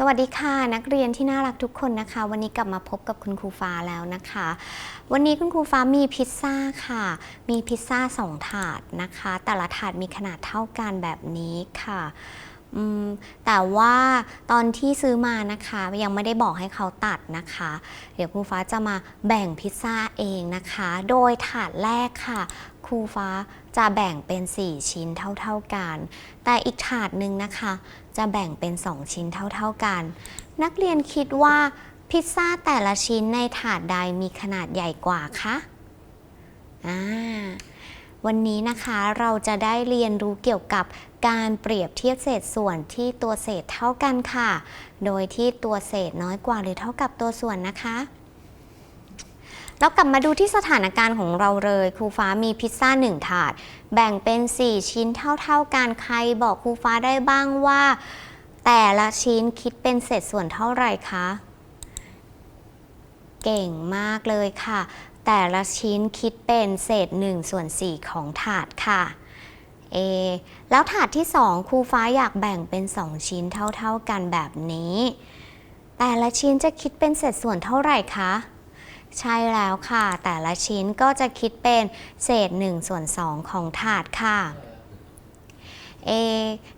สวัสดีค่ะ นักเรียนที่น่ารักทุกคนนะคะ วันนี้กลับมาพบกับคุณครูฟ้าแล้วนะคะ วันนี้คุณครูฟ้ามีพิซซ่าค่ะ มีพิซซ่าสองถาดนะคะ แต่ละถาดมีขนาดเท่ากันแบบนี้ค่ะ อืมแต่ว่าตอนที่ซื้อมานะคะ ยังไม่ได้บอกให้เขาตัดนะคะ เดี๋ยวครูฟ้าจะมาแบ่งพิซซ่าเองนะคะ โดยถาดแรกค่ะครูฟ้าจะแบ่งเป็น 4 ชิ้นเท่าๆกัน แต่อีกถาดหนึ่งนะคะ จะแบ่งเป็น 2 ชิ้นเท่าๆกัน นักเรียนคิดว่าพิซซ่าแต่ละชิ้นในถาดใดมีขนาดใหญ่กว่าคะอ่า วันนี้นะคะเราจะได้เรียนรู้เกี่ยวกับการเปรียบเทียบเศษส่วนที่ตัวเศษเท่ากันค่ะ โดยที่ตัวเศษน้อยกว่าหรือเท่ากับตัวส่วนนะคะ เรากลับมาดูที่สถานการณ์ของเราเลยครูฟ้ามีพิซซ่า 1 ถาด แบ่งเป็น 4 ชิ้นเท่าๆกันใครบอกครูฟ้าได้บ้างว่า แต่ละชิ้นคิดเป็นเศษส่วนเท่าไหร่คะเก่งมากเลยค่ะ แต่ละชิ้นคิดเป็นเศษ1ส่วน4ของถาดค่ะเอแล้วถาดที่ 2 ครูฟ้าอยากแบ่งเป็น 2 ชิ้นเท่าๆกันแบบนี้ แต่ละชิ้นจะคิดเป็นเศษส่วนเท่าไหร่คะ ใช่แล้วค่ะ แต่ละชิ้นก็จะคิดเป็นเศษ1ส่วน2ของถาดค่ะเอ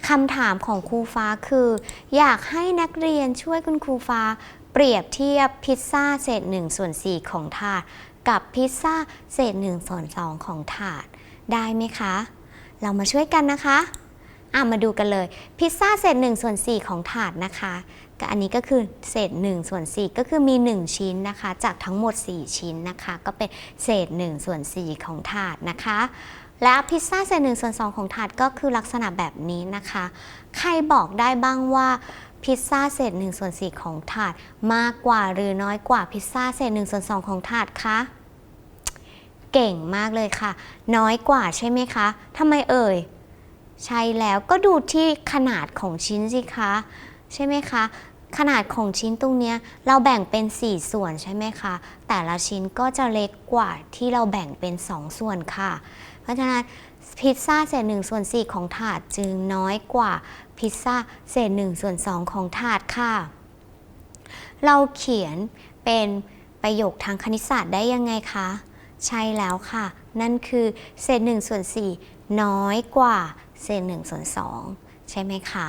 คำถามของครูฟ้าคือ อยากให้นักเรียนช่วยคุณครูฟ้าเปรียบเทียบพิซซ่าเศษ1ส่วน4ของถาด กับพิซซ่าเศษ1ส่วน2ของถาดได้ไหมคะ เรามาช่วยกันนะคะอะมาดูกันเลย พิซซ่าเศษ1ส่วน4ของถาดนะคะก็อันนี้ก็คือเศษ1ส่วน4ก็คือมี 1 ชิ้นนะคะ จากทั้งหมด 4 ชิ้นนะคะ ก็เป็นเศษ1ส่วน4ของถาดนะคะ และพิซซ่าเศษ1ส่วน2ของถาดก็คือลักษณะแบบนี้นะคะ ใครบอกได้บ้างว่าพิซซ่าเศษ1ส่วน4ของถาด มากกว่าหรือน้อยกว่าพิซซ่าเศษ1ส่วน2ของถาดคะ เก่งมากเลยค่ะ น้อยกว่าใช่ไหมคะทำไมเอ่ย ใช่แล้วก็ดูที่ขนาดของชิ้นสิคะ ใช่ไหมคะ ขนาดของชิ้นตรงเนี้ยเราแบ่งเป็น 4 ส่วนใช่ไหมคะ แต่ละชิ้นก็จะเล็กกว่าที่เราแบ่งเป็น 2 ส่วนค่ะ เพราะฉะนั้นพิซซ่าเศษ1ส่วน4ของถาดจึงน้อยกว่าพิซซ่าเศษ1ส่วน2ของถาดค่ะ เราเขียนเป็นประโยคทางคณิตศาสตร์ได้ยังไงคะ ใช่แล้วค่ะ นั่นคือเศษ1ส่วน4น้อยกว่าเศษ1ส่วน2ใช่ไหมคะ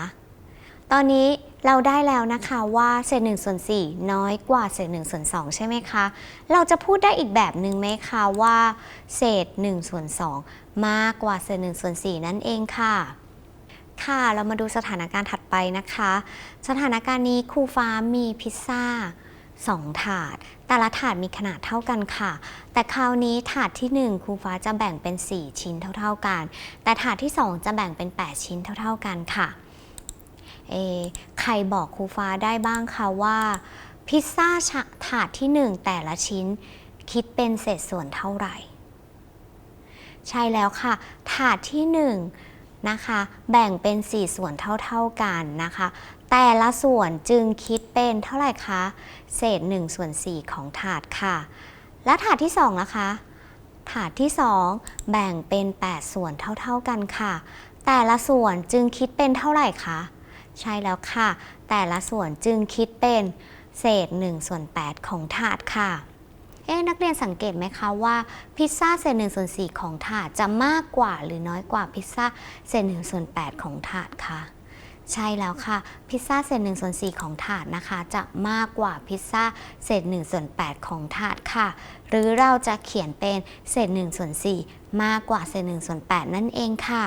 ตอนนี้เราได้แล้วนะคะว่าเศษ1ส่วน4น้อยกว่าเศษ1ส่วน2ใช่ไหมคะ เราจะพูดได้อีกแบบหนึ่งไหมคะว่า เศษ1ส่วน2มากกว่าเศษ1ส่วน4นั่นเองค่ะค่ะ เรามาดูสถานการณ์ถัดไปนะคะ สถานการณ์นี้ครูฟ้ามีพิซซ่า 2 ถาด แต่ละถาดมีขนาดเท่ากันค่ะ แต่คราวนี้ถาดที่ 1ครูฟ้าจะแบ่งเป็น 4 ชิ้นเท่า ๆกัน แต่ถาดที่ 2 จะแบ่งเป็น 8 ชิ้นเท่า ๆกันค่ะเอใครบอกครูฟ้าได้บ้างคะว่า พิซซ่าถาดที่ 1 แต่ละชิ้น คิดเป็นเศษส่วนเท่าไหร่ ใช่แล้วค่ะ ถาดที่ 1 นะคะ แบ่งเป็น 4 ส่วนเท่า ๆกันนะคะแต่ละส่วนจึงคิด เป็นเท่าไหร่คะ เศษ1ส่วน4ของถาดค่ะ และถาดที่2นะคะ ถาดที่ 2 แบ่งเป็น 8 ส่วนเท่าๆกันค่ะ แต่ละส่วนจึงคิดเป็นเท่าไหร่คะ ใช่แล้วค่ะ แต่ละส่วนจึงคิดเป็นเศษ1ส่วน8ของถาดค่ะเอ๊นักเรียนสังเกตไหมคะว่าพิซซ่าเศษ1ส่วน4ของถาดจะมากกว่าหรือน้อยกว่าพิซซ่าเศษ1ส่วน8ของถาดค่ะ ใช่แล้วค่ะ พิซซ่าเศษ1ส่วน4ของถาดนะคะ จะมากกว่าพิซซ่าเศษ1ส่วน8ของถาดค่ะ หรือเราจะเขียนเป็นเศษ1ส่วน4มากกว่าเศษ1ส่วน8นั่นเองค่ะ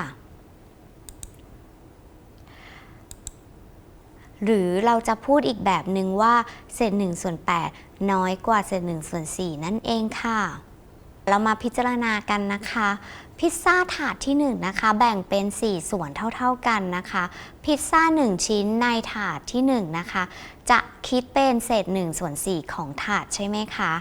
หรือเราจะพูดอีกแบบหนึ่งว่าเศษ1ส่วน8น้อยกว่าเศษ1ส่วน4นั่นเองค่ะ เรามาพิจารณากันนะคะ พิซซ่าถาดที่1นะคะแบ่งเป็น 4 ส่วนเท่าๆกันนะคะ พิซซ่า 1 ชิ้นในถาดที่ 1 นะคะ จะคิดเป็นเศษ1ส่วน4ของถาดใช่ไหมคะ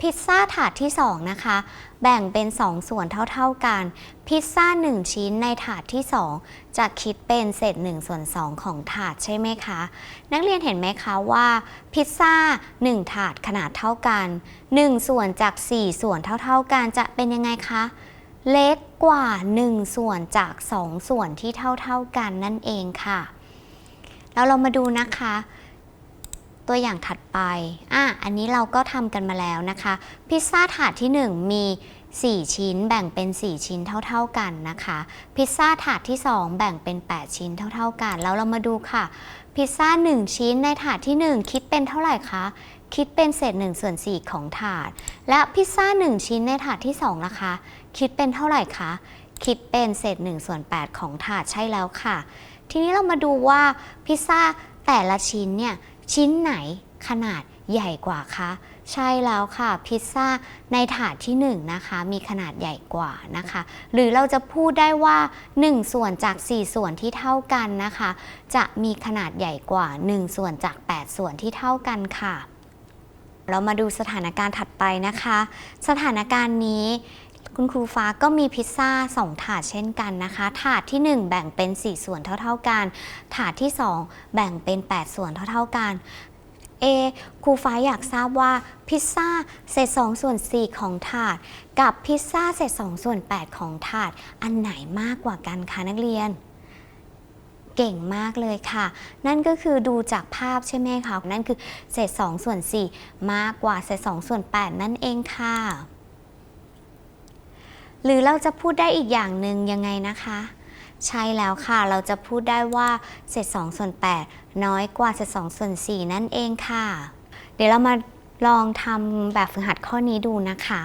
พิซซ่าถาดที่ 2 นะคะ แบ่งเป็น 2 ส่วนเท่าๆกัน พิซซ่า 1 ชิ้นในถาดที่ 2 จะคิดเป็นเศษ1ส่วน2 ของถาดใช่ไหมคะ นักเรียนเห็นไหมคะว่า พิซซ่า 1 ถาดขนาดเท่ากัน 1 ส่วนจาก 4 ส่วนเท่าๆกันจะเป็นยังไงคะ เล็กกว่า 1 ส่วนจาก 2 ส่วนที่เท่าๆกันนั่นเองค่ะ แล้วเรามาดูนะคะ ตัวอย่างถัดไปอะอันนี้เราก็ทำกันมาแล้วนะคะ พิซซ่าถาดที่ 1 มี 4 ชิ้นแบ่งเป็น 4 ชิ้นเท่า ๆกันนะคะ พิซซ่าถาดที่ 2 แบ่งเป็น 8 ชิ้นเท่า ๆกัน แล้วเรามาดูค่ะ พิซซ่า 1 ชิ้นในถาดที่ 1 คิดเป็นเท่าไหร่คะคิดเป็นเศษ1ส่วน4ของถาด และพิซซ่า 1 ชิ้นในถาดที่2นะคะ คิดเป็นเท่าไหร่คะคิดเป็นเศษ1ส่วน8ของถาดใช่แล้วค่ะ ทีนี้เรามาดูว่าพิซซ่าแต่ละชิ้นเนี่ย ชิ้นไหนขนาดใหญ่กว่าคะ ใช่แล้วค่ะพิซซ่าในถาดที่1นะคะ มีขนาดใหญ่กว่านะคะ หรือเราจะพูดได้ว่า 1 ส่วนจาก 4 ส่วนที่เท่ากันนะคะ จะมีขนาดใหญ่กว่า 1 ส่วนจาก 8 ส่วนที่เท่ากันค่ะ เรามาดูสถานการณ์ถัดไปนะคะ สถานการณ์นี้ คุณครูฟ้าก็มีพิซซ่า 2 ถาดเช่นกันนะคะ ถาดที่ 1 แบ่งเป็น 4 ส่วนเท่า ๆกัน ถาดที่ 2 แบ่งเป็น 8 ส่วนเท่า ๆกันเอครูฟ้าอยากทราบว่าพิซซ่าเศษ2ส่วน 4 ของถาด กับพิซซ่าเศษ2ส่วน 8 ของถาด อันไหนมากกว่ากันคะนักเรียน เก่งมากเลยค่ะ นั่นก็คือดูจากภาพใช่ไหมคะนั่นคือเศษ2ส่วน 4 มากกว่าเศษ2ส่วน 8 นั่นเองค่ะ หรือเราจะพูดได้อีกอย่างหนึ่งยังไงนะคะ ใช่แล้วค่ะเราจะพูดได้ว่าเศษ2ส่วน8น้อยกว่าเศษ2ส่วน4นั่นเองค่ะ เดี๋ยวเรามาลองทำแบบฝึกหัดข้อนี้ดูนะคะ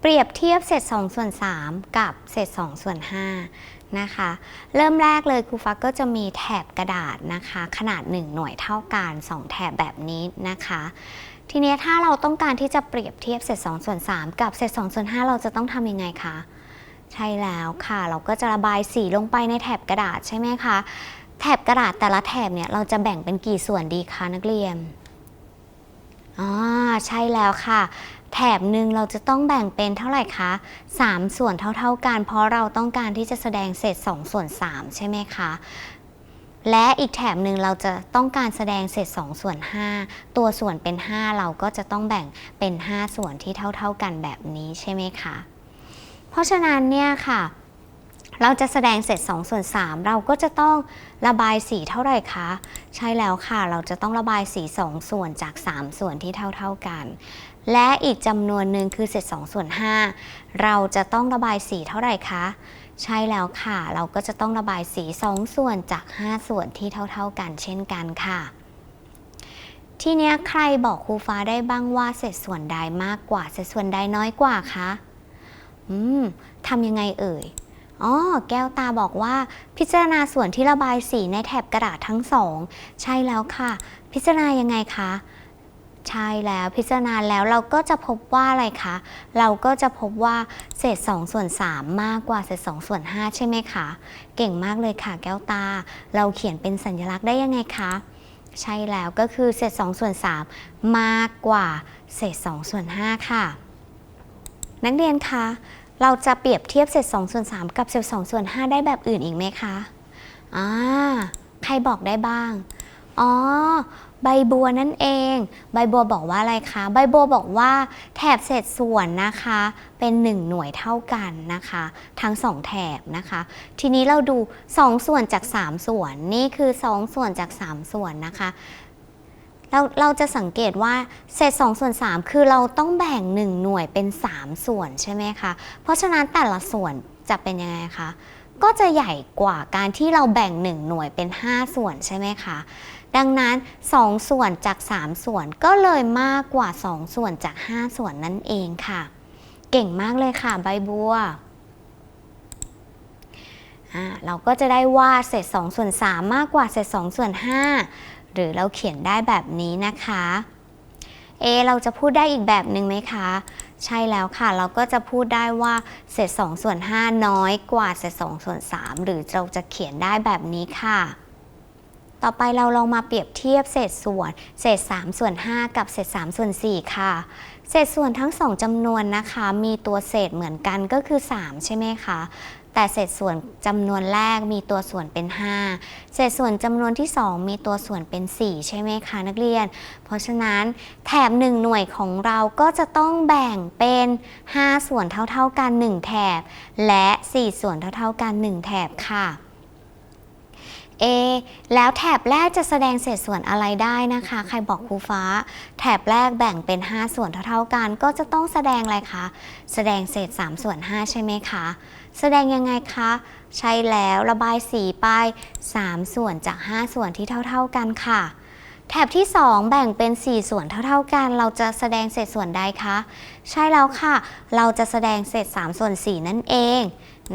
เปรียบเทียบเศษ2ส่วน3กับเศษ2ส่วน5นะคะ เริ่มแรกเลยครูฟักก็จะมีแถบกระดาษนะคะ ขนาด 1 หน่วยเท่ากัน 2 แถบแบบนี้นะคะ ทีนี้ถ้าเราต้องการที่จะเปรียบเทียบเศษ2ส่วน3กับเศษ2ส่วน5เราจะต้องทำยังไงคะใช่แล้วค่ะ เราก็จะระบายสีลงไปในแถบกระดาษใช่ไหมคะ แถบกระดาษแต่ละแถบเนี่ยเราจะแบ่งเป็นกี่ส่วนดีคะนักเรียนอ่าใช่แล้วค่ะ แถบหนึ่งเราจะต้องแบ่งเป็นเท่าไหร่คะ3 ส่วนเท่าๆกัน เพราะเราต้องการที่จะแสดงเศษ2ส่วน3ใช่ไหมคะ และอีกแถบหนึ่งเราจะต้องการแสดงเศษ2ส่วน 5 ตัวส่วนเป็น 5 เราก็จะต้องแบ่งเป็น 5 ส่วนที่เท่า ๆกันแบบนี้ใช่ไหมคะ เพราะฉะนั้นเนี่ยค่ะ เราจะแสดงเศษ2ส่วน 3 เราก็จะต้องระบายสีเท่าไหร่คะ ใช่แล้วค่ะ เราจะต้องระบายสี 2 ส่วนจาก 3 ส่วนที่เท่า ๆกัน และอีกจำนวนหนึ่งคือเศษ2ส่วน 5 เราจะต้องระบายสีเท่าไหร่คะ ใช่แล้วค่ะ เราก็จะต้องระบายสี 2 ส่วนจาก 5 ส่วนที่เท่า ๆกัน เช่นกันค่ะ ทีเนี้ยใครบอกครูฟ้าได้บ้างว่าเศษส่วนใดมากกว่า เศษส่วนใดน้อยกว่าคะอืมทำยังไงเอ่ยอ๋อแก้วตาบอกว่า พิจารณาส่วนที่ระบายสีในแถบกระดาษทั้งสอง ใช่แล้วค่ะ พิจารณายังไงคะ ใช่แล้วพิจารณาแล้วเราก็จะพบว่าอะไรคะ เราก็จะพบว่าเศษ2ส่วน3มากกว่าเศษ2ส่วน5ใช่ไหมคะ เก่งมากเลยค่ะแก้วตา เราเขียนเป็นสัญลักษณ์ได้ยังไงคะ ใช่แล้วก็คือเศษ2ส่วน3มากกว่าเศษ2ส่วน5ค่ะ นักเรียนคะเราจะเปรียบเทียบเศษ2ส่วน3กับเศษ2ส่วน5ได้แบบอื่นอีกไหมคะอ่าใครบอกได้บ้าง อ๋อ ใบบัวนั่นเอง ใบบัวบอกว่าอะไรคะ ใบบัวบอกว่าแถบเศษส่วนนะคะ เป็น 1 หน่วยเท่ากันนะคะ ทั้ง 2 แถบนะคะ ทีนี้เราดู 2 ส่วนจาก 3 ส่วน นี่คือ 2 ส่วนจาก 3 ส่วนนะคะเราเราจะสังเกตว่าเศษ2ส่วน3คือเราต้องแบ่ง 1 หน่วยเป็น 3 ส่วนใช่ไหมคะ เพราะฉะนั้นแต่ละส่วนจะเป็นยังไงคะ ก็จะใหญ่กว่าการที่เราแบ่ง 1 หน่วยเป็น 5 ส่วนใช่ไหมคะ ดังนั้น 2 ส่วนจาก 3 ส่วนก็เลยมากกว่า 2 ส่วนจาก 5 ส่วนนั่นเองค่ะ เก่งมากเลยค่ะใบบัวอ่าเราก็จะได้ว่าเศษ2ส่วน3มากกว่าเศษ2ส่วน5หรือเราเขียนได้แบบนี้นะคะ เอ เราจะพูดได้อีกแบบหนึ่งไหมคะ ใช่แล้วค่ะ เราก็จะพูดได้ว่าเศษ2ส่วน5น้อยกว่าเศษ2ส่วน3หรือเราจะเขียนได้แบบนี้ค่ะ ต่อไปเราลองมาเปรียบเทียบเศษส่วน เศษ3ส่วน5กับเศษ3ส่วน4ค่ะ เศษส่วนทั้งสองจำนวนนะคะ มีตัวเศษเหมือนกันก็คือ 3 ใช่ไหมคะแต่เศษส่วนจำนวนแรกมีตัวส่วนเป็น 5 เศษส่วนจำนวนที่ 2 มีตัวส่วนเป็น 4 ใช่ไหมคะนักเรียน เพราะฉะนั้นแถบ 1 หน่วยของเราก็จะต้องแบ่งเป็น 5 ส่วนเท่าๆกัน 1 แถบ และ 4 ส่วนเท่าๆกัน 1 แถบค่ะ เอแล้วแถบแรกจะแสดงเศษส่วนอะไรได้นะคะ ใครบอกครูฟ้า แถบแรกแบ่งเป็น 5 ส่วนเท่าๆกัน ก็จะต้องแสดงอะไรคะ แสดงเศษ 3 ส่วน 5 ใช่ไหมคะ แสดงยังไงคะ ใช่แล้วระบายสีไป3ส่วนจาก 5 ส่วนที่เท่าๆกันค่ะ แถบที่ 2 แบ่งเป็น 4 ส่วนเท่าๆกัน เราจะแสดงเศษส่วนใดคะ ใช่แล้วค่ะ เราจะแสดงเศษ 3 ส่วน 4 นั่นเอง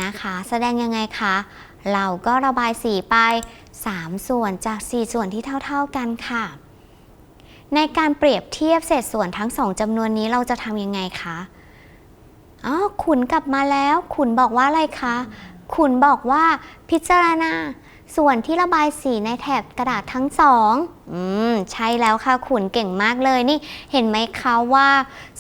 นะคะ แสดงยังไงคะ เราก็ระบายสีไป 3 ส่วนจาก 4 ส่วนที่เท่า ๆกันค่ะ ในการเปรียบเทียบเศษส่วนทั้ง 2จำนวนนี้เราจะทำยังไงคะอ๋อขุนกลับมาแล้ว ขุนบอกว่าอะไรคะ ขุนบอกว่าพิจารณาส่วนที่ระบายสีในแถบกระดาษทั้งสอง อืมใช่แล้วค่ะขุนเก่งมากเลยนี่เห็นไหมคะว่า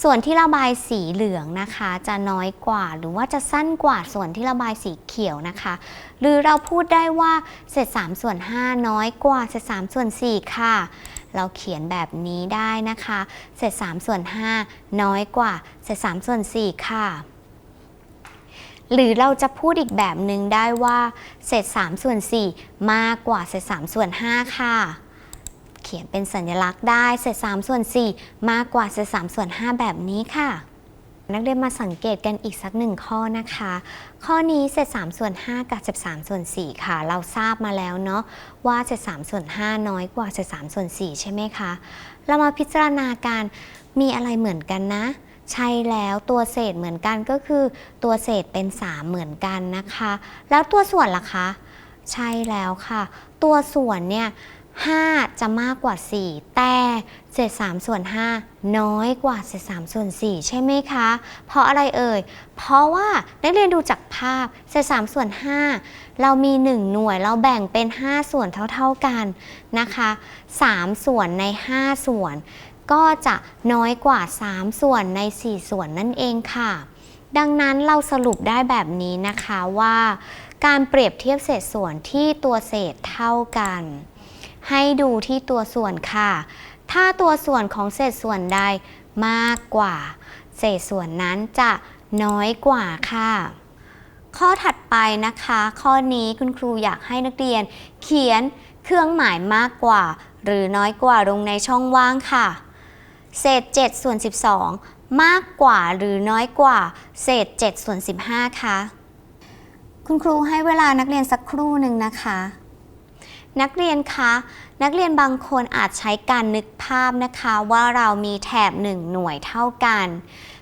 ส่วนที่ระบายสีเหลืองนะคะ จะน้อยกว่าหรือว่าจะสั้นกว่าส่วนที่ระบายสีเขียวนะคะ หรือเราพูดได้ว่าเศษ3ส่วน5น้อยกว่าเศษ3ส่วน4ค่ะ เราเขียนแบบนี้ได้นะคะเศษ3ส่วน5น้อยกว่าเศษ3ส่วน4ค่ะหรือเราจะพูดอีกแบบหนึ่งได้ว่า เศษ3ส่วน4มากกว่าเศษ3ส่วน5ค่ะ ขียนเป็นสัญลักษณ์ได้เศษ3ส่วน4 มากกว่าเศษ3ส่วน 5 แบบนี้ค่ะ นักเรียนมาสังเกตกันอีกสักหนึ่งข้อนะคะ ข้อนี้เศษ3ส่วน 5 กับเศษ3ส่วน 4 ค่ะ เราทราบมาแล้วเนาะว่าเศษ3ส่วน 5 น้อยกว่าเศษ3ส่วน 4 ใช่ไหมคะ เรามาพิจารณาการมีอะไรเหมือนกันนะใช่แล้วตัวเศษเหมือนกันก็คือ ตัวเศษเป็น 3 เหมือนกันนะคะ แล้วตัวส่วนล่ะคะ ใช่แล้วค่ะ ตัวส่วนเนี่ย 5 จะมากกว่า 4 แต่เศษ3ส่วน 5 น้อยกว่าเศษ3ส่วน 4 ใช่ไหมคะ เพราะอะไรเอ่ย เพราะว่านักเรียนดูจากภาพเศษ3ส่วน 5 เรามี 1 หน่วยเราแบ่งเป็น 5 ส่วนเท่าๆกันนะคะ 3 ส่วนใน 5 ส่วน ก็จะน้อยกว่า 3 ส่วนใน 4 ส่วนนั่นเองค่ะ ดังนั้นเราสรุปได้แบบนี้นะคะว่า การเปรียบเทียบเศษส่วนที่ตัวเศษเท่ากัน ให้ดูที่ตัวส่วนค่ะ ถ้าตัวส่วนของเศษส่วนใดมากกว่า เศษส่วนนั้นจะน้อยกว่าค่ะ ข้อถัดไปนะคะ ข้อนี้คุณครูอยากให้นักเรียน เขียนเครื่องหมายมากกว่า หรือน้อยกว่าลงในช่องว่างค่ะ เศษ7ส่วน12 มากกว่าหรือน้อยกว่า เศษ7ส่วน15ค่ะ คุณครูให้เวลานักเรียนสักครู่หนึ่งนะคะ นักเรียนคะ นักเรียนบางคนอาจใช้การนึกภาพนะคะว่าเรามีแถบ 1 หน่วยเท่ากัน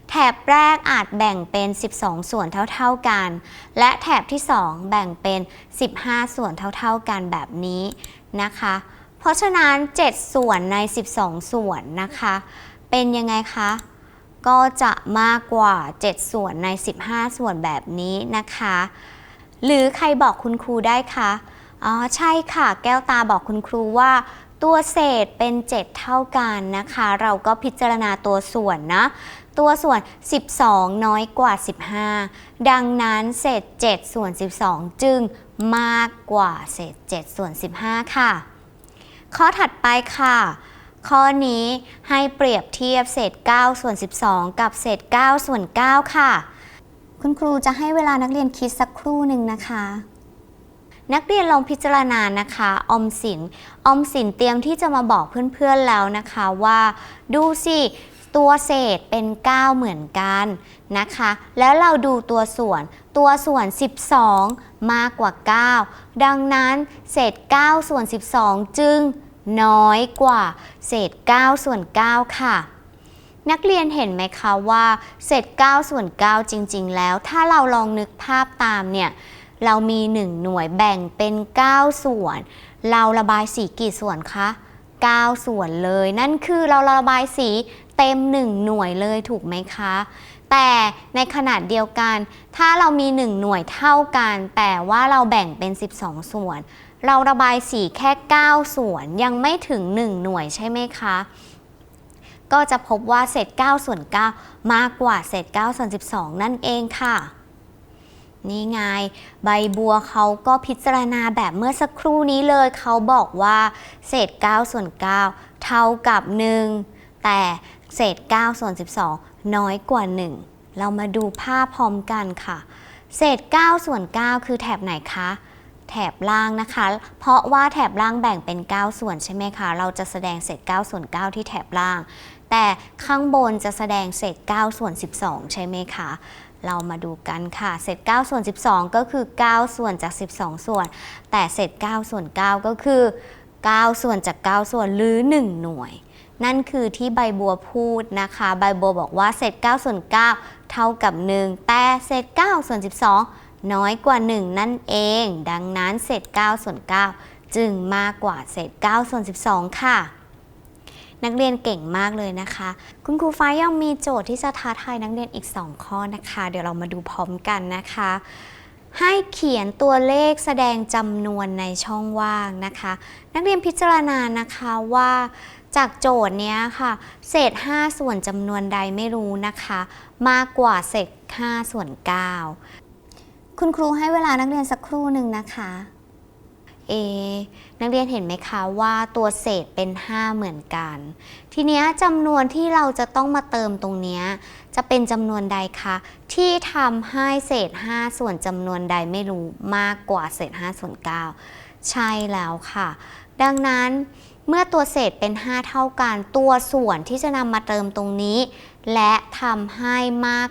แถบแรกอาจแบ่งเป็น 12 ส่วนเท่าๆกัน และแถบที่ 2 แบ่งเป็น 15 ส่วนเท่าๆกันแบบนี้นะคะ เพราะฉะนั้น 7 ส่วนใน 12 ส่วนนะคะ เป็นยังไงคะ ก็จะมากกว่า 7 ส่วนใน 15 ส่วนแบบนี้นะคะ หรือใครบอกคุณครูได้คะ อ๋อใช่ค่ะ แก้วตาบอกคุณครูว่า ตัวเศษเป็น 7 เท่ากันนะคะ เราก็พิจารณาตัวส่วนนะ ตัวส่วน 12 น้อยกว่า 15 ดังนั้นเศษ 7 ส่วน 12 จึงมากกว่าเศษ 7 ส่วน 15 ค่ะ ข้อถัดไปค่ะข้อนี้ให้เปรียบเทียบเศษ 9 ส่วน 12 กับเศษ 9 ส่วน 9 ค่ะ คุณครูจะให้เวลานักเรียนคิดสักครู่หนึ่งนะคะ นักเรียนลองพิจารณานะคะออมสินออมสินเตรียมที่จะมาบอกเพื่อนๆแล้วนะคะว่าดูสิตัวเศษเป็น 9 เหมือนกันนะคะ แล้วเราดูตัวส่วน ตัวส่วน 12 มากกว่า 9 ดังนั้นเศษ 9 ส่วน 12 จึงน้อยกว่าเศษ 9 ส่วน 9 ค่ะ นักเรียนเห็นไหมคะว่า เศษ 9 ส่วน 9 จริง ๆ แล้ว ถ้าเราลองนึกภาพตามเนี่ย เรามี 1 หน่วยแบ่งเป็น 9 ส่วน เราระบายสีกี่ส่วนคะ 9 ส่วนเลย นั่นคือเราระบายสีเต็ม 1 หน่วยเลยถูกไหมคะ แต่ในขนาดเดียวกัน ถ้าเรามี 1 หน่วยเท่ากัน แต่ว่าเราแบ่งเป็น 12 ส่วน เราระบายสีแค่ 9 ส่วน ยังไม่ถึง 1 หน่วยใช่ไหมคะก็จะพบว่าเศษ9ส่วน9มากกว่าเศษ9ส่วน12 นั่นเองค่ะ นี่ไง ใบบัวเขาก็พิจารณาแบบเมื่อสักครู่นี้เลย เขาบอกว่า เศษ 9 ส่วน 9 เท่ากับ 1 แต่เศษ 9 ส่วน 12 น้อยกว่า 1 เรามาดูภาพพร้อมกันค่ะ เศษ 9 ส่วน 9 คือแถบไหนคะ แถบล่างนะคะ เพราะว่าแถบล่างแบ่งเป็น 9 ส่วนใช่ไหมคะ เราจะแสดงเศษ 9 ส่วน 9 ที่แถบล่าง แต่ข้างบนจะแสดงเศษ 9 ส่วน 12 ใช่ไหมคะ เรามาดูกันค่ะ เศษ9ส่วน 12 ก็คือ 9 ส่วนจาก 12 ส่วน แต่เศษ9ส่วน 9 ก็คือ 9 ส่วนจาก 9 ส่วนหรือ 1 หน่วย นั่นคือที่ใบบัวพูดนะคะ ใบบัวบอกว่าเศษ9ส่วน 9 เท่ากับ 1 แต่เศษ9ส่วน 12 น้อยกว่า 1 นั่นเอง ดังนั้นเศษ9ส่วน 9 จึงมากกว่าเศษ9ส่วน 12 ค่ะ นักเรียนเก่งมากเลยนะคะ คุณครูฟ้ายังมีโจทย์ที่จะท้าทายนักเรียนอีก 2 ข้อนะคะ เดี๋ยวเรามาดูพร้อมกันนะคะ ให้เขียนตัวเลขแสดงจำนวนในช่องว่างนะคะ นักเรียนพิจารณานะคะว่าจากโจทย์เนี้ยค่ะ เศษ 5 ส่วนจำนวนใดไม่รู้นะคะ มากกว่าเศษ 5 ส่วน 9 คุณครูให้เวลานักเรียนสักครู่หนึ่งนะคะ เอนักเรียนเห็นไหมคะว่าตัวเศษเป็น 5 เหมือนกัน ทีเนี้ยจำนวนที่เราจะต้องมาเติมตรงนี้จะเป็นจำนวนใดคะที่ทำให้เศษ 5 ส่วนจำนวนใดไม่รู้มากกว่าเศษ 5 ส่วน 9 ใช่แล้วค่ะ ดังนั้นเมื่อตัวเศษเป็น 5 เท่ากัน ตัวส่วนที่จะนำมาเติมตรงนี้ และทำให้มาก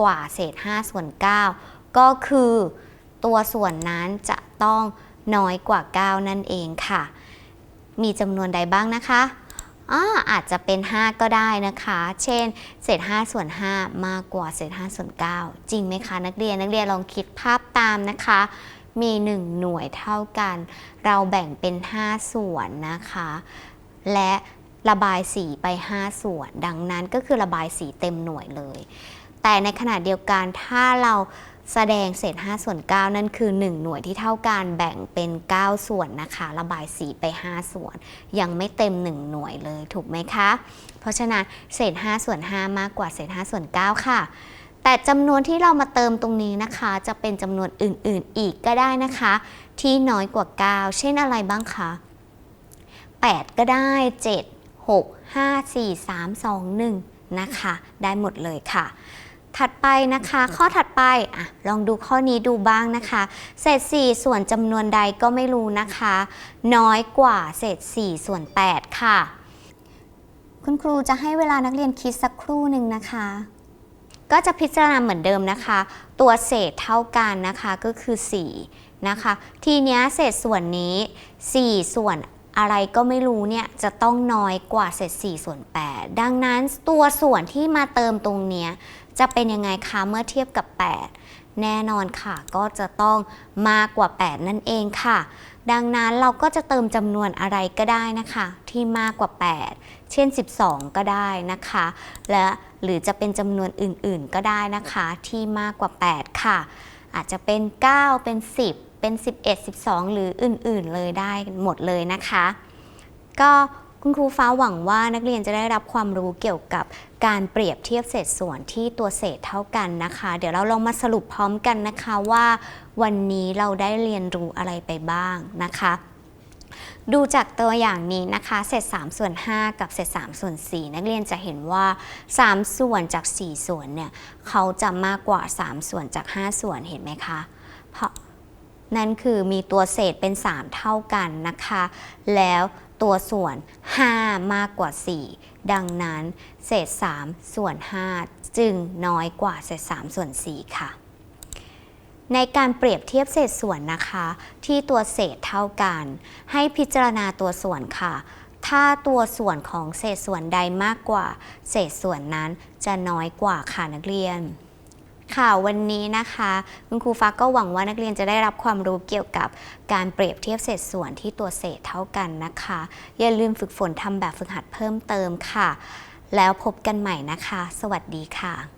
กว่าเศษ 5 ส่วน 9 ก็คือตัวส่วนนั้นจะต้อง น้อยกว่า 9 นั่นเองค่ะ มีจำนวนใดบ้างนะคะอาอาจจะเป็น 5 ก็ได้นะคะ เช่น เศษ5ส่วน 5 มากกว่าเศษ5ส่วน9จริงไหมคะ นักเรียนนักเรียนลองคิดภาพตามนะคะ มี 1 หน่วยเท่ากัน เราแบ่งเป็น 5 ส่วนนะคะ และระบายสีไป 5 ส่วน ดังนั้นก็คือระบายสีเต็มหน่วยเลย แต่ในขณะเดียวกันถ้าเรา แสดงเศษ5ส่วน9นั่นคือ 1 หน่วยที่เท่ากันแบ่งเป็น 9 ส่วนนะคะ ระบายสีไป 5 ส่วน ยังไม่เต็ม 1 หน่วยเลยถูกไหมคะ เพราะฉะนั้นเศษ5ส่วน5มากกว่าเศษ5ส่วน9ค่ะ แต่จำนวนที่เรามาเติมตรงนี้นะคะ จะเป็นจำนวนอื่นๆ อีกก็ได้นะคะ ที่น้อยกว่า 9 เช่นอะไรบ้างคะ 8 ก็ได้ 7 6 5 4 3 2 1 นะคะ ได้หมดเลยค่ะ ถัดไปนะคะ ข้อถัดไปอะลองดูข้อนี้ดูบ้างนะคะ เศษ 4 ส่วนจำนวนใดก็ไม่รู้นะคะ น้อยกว่าเศษ 4 ส่วน 8 ค่ะ คุณครูจะให้เวลานักเรียนคิดสักครู่หนึ่งนะคะ ก็จะพิจารณาเหมือนเดิมนะคะ ตัวเศษเท่ากันนะคะก็คือ 4 นะคะ ทีนี้เศษส่วนนี้ 4 ส่วนอะไรก็ไม่รู้เนี่ยจะต้องน้อยกว่าเศษ4ส่วน 8 ดังนั้นตัวส่วนที่มาเติมตรงเนี้ย จะเป็นยังไงคะเมื่อเทียบกับ 8 แน่นอนค่ะ ก็จะต้องมากกว่า 8 นั่นเองค่ะ ดังนั้นเราก็จะเติมจำนวนอะไรก็ได้นะคะ ที่มากกว่า 8 เช่น 12 ก็ได้นะคะ และหรือจะเป็นจำนวนอื่นๆ ก็ได้นะคะ ที่มากกว่า 8 ค่ะ อาจจะเป็น 9 เป็น 10 เป็น 11 12 หรืออื่นๆ เลยได้หมดเลยนะคะ ก็ คุณครูฟ้าหวังว่านักเรียนจะได้รับความรู้เกี่ยวกับการเปรียบเทียบเศษส่วนที่ตัวเศษเท่ากันนะคะ เดี๋ยวเราลองมาสรุปพร้อมกันนะคะว่า วันนี้เราได้เรียนรู้อะไรไปบ้างนะคะ ดูจากตัวอย่างนี้นะคะเศษ3ส่วน5กับเศษ3ส่วน4นักเรียนจะเห็นว่า 3 ส่วนจาก 4 ส่วนเนี่ยเขาจะมากกว่า 3 ส่วนจาก 5 ส่วนเห็นไหมคะ เพราะนั่นคือมีตัวเศษเป็น 3 เท่ากันนะคะ แล้ว ตัวส่วน 5 มากกว่า 4 ดังนั้น เศษ 3 ส่วน 5 จึงน้อยกว่าเศษ 3 ส่วน 4 ค่ะ ในการเปรียบเทียบเศษส่วนนะคะ ที่ตัวเศษเท่ากัน ให้พิจารณาตัวส่วนค่ะ ถ้าตัวส่วนของเศษส่วนใดมากกว่า เศษส่วนนั้นจะน้อยกว่าค่ะนักเรียน ค่ะวันนี้นะคะ คุณครูฟ้าก็หวังว่านักเรียนจะได้รับความรู้เกี่ยวกับการเปรียบเทียบเศษส่วนที่ตัวเศษเท่ากันนะคะ อย่าลืมฝึกฝนทำแบบฝึกหัดเพิ่มเติมค่ะ แล้วพบกันใหม่นะคะ สวัสดีค่ะ